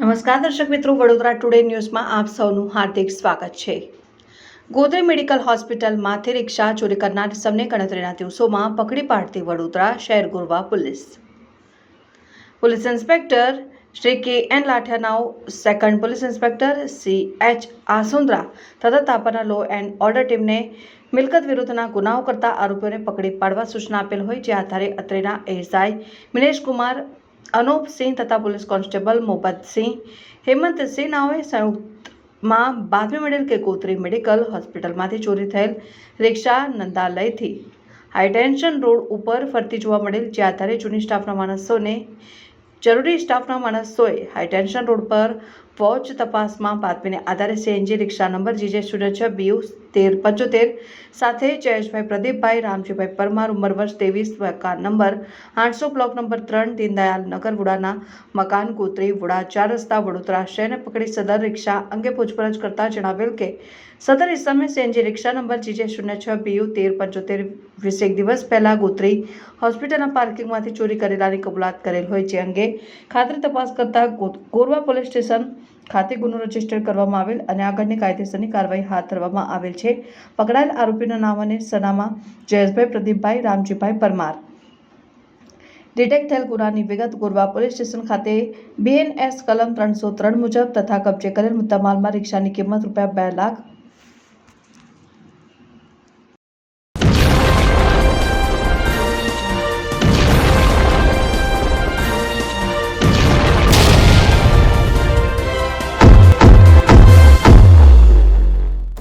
નમસ્કાર દર્શક મિત્રો, વડોદરા ટુડે ન્યૂઝમાં આપ સૌનું હાર્દિક સ્વાગત છે. ગોદરે મેડિકલ હોસ્પિટલમાંથી રિક્ષા ચોરી કરનાર સમને ગણતરીના દિવસોમાં પકડી પાડતી વડોદરા શહેર Gorwa police. Police inspector Shri K N લાઠિયાનાઓ second police inspector C H Asundra તથા તાપરના લો એન્ડ ઓર્ડર ટીમને મિલકત વિરુદ્ધના ગુનાઓ કરતા આરોપીઓને પકડી પાડવા સૂચના આપેલ હોય, જે આધારે અત્રેના એસઆઈ મિનેશ કુમાર અનૂપસિંહ તથા પોલીસ કોન્સ્ટેબલ મોબતસિંહ હેમંતસિંહ નાઓએ સંયુક્તમાં બાતમી મળેલ કે ગોત્રી મેડિકલ હોસ્પિટલમાંથી ચોરી થયેલ રિક્ષા નંદાલયથી. હાઈટેન્શન રોડ ઉપર ફરતી જોવા મળેલ જે આધારે જૂની સ્ટાફના માણસોને, જરૂરી સ્ટાફના માણસોએ હાઈટેન્શન રોડ પર વોચ તપાસમાં બાતમીને આધારે સીએનજી રિક્ષા નંબર જીજે શૂન્ય છ, બીયુ તેર પંચોતેર સાથે જયેશભાઈ પ્રદીપભાઈ, રામજીભાઈ પરમાર ઉંમર વર્ષ ત્રેવીસ, મકાન નંબર આઠસો, બ્લોક નંબર ત્રણ, દીનદયાલ નગર, વુડાના મકાન ગોત્રી, વુડા ચાર રસ્તા, વડોદરા શહેરને પકડી સદર રિક્ષા અંગે પૂછપરછ કરતા જણાવેલ કે સદર ઇસમે CNG rickshaw number G J છ, બીયુ તેર પંચોતેર વીસેક દિવસ પહેલાં ગોત્રી હોસ્પિટલના પાર્કિંગમાંથી ચોરી કરેલાની કબૂલાત કરેલ હોય, જે અંગે ખાતરી તપાસ કરતા ગોરવા પોલીસ સ્ટેશન ખાતે ગુનો રજિસ્ટર કરવામાં આવેલ અને આગળની કાયદેસરની કાર્યવાહી હાથ ધરવામાં આવેલ છે. પકડાયેલ આરોપીના નામ અને સરનામા જયેશભાઈ પ્રદીપભાઈ, રામજીભાઈ પરમાર. ડિટેક્ટ થયેલ ગુનાની વિગત ગોરવા પોલીસ સ્ટેશન ખાતે બીએનએસ કલમ ત્રણસો ત્રણ મુજબ તથા કબજે કરેલ મુદ્દામાલમાં રિક્ષાની કિંમત રૂપિયા બે લાખ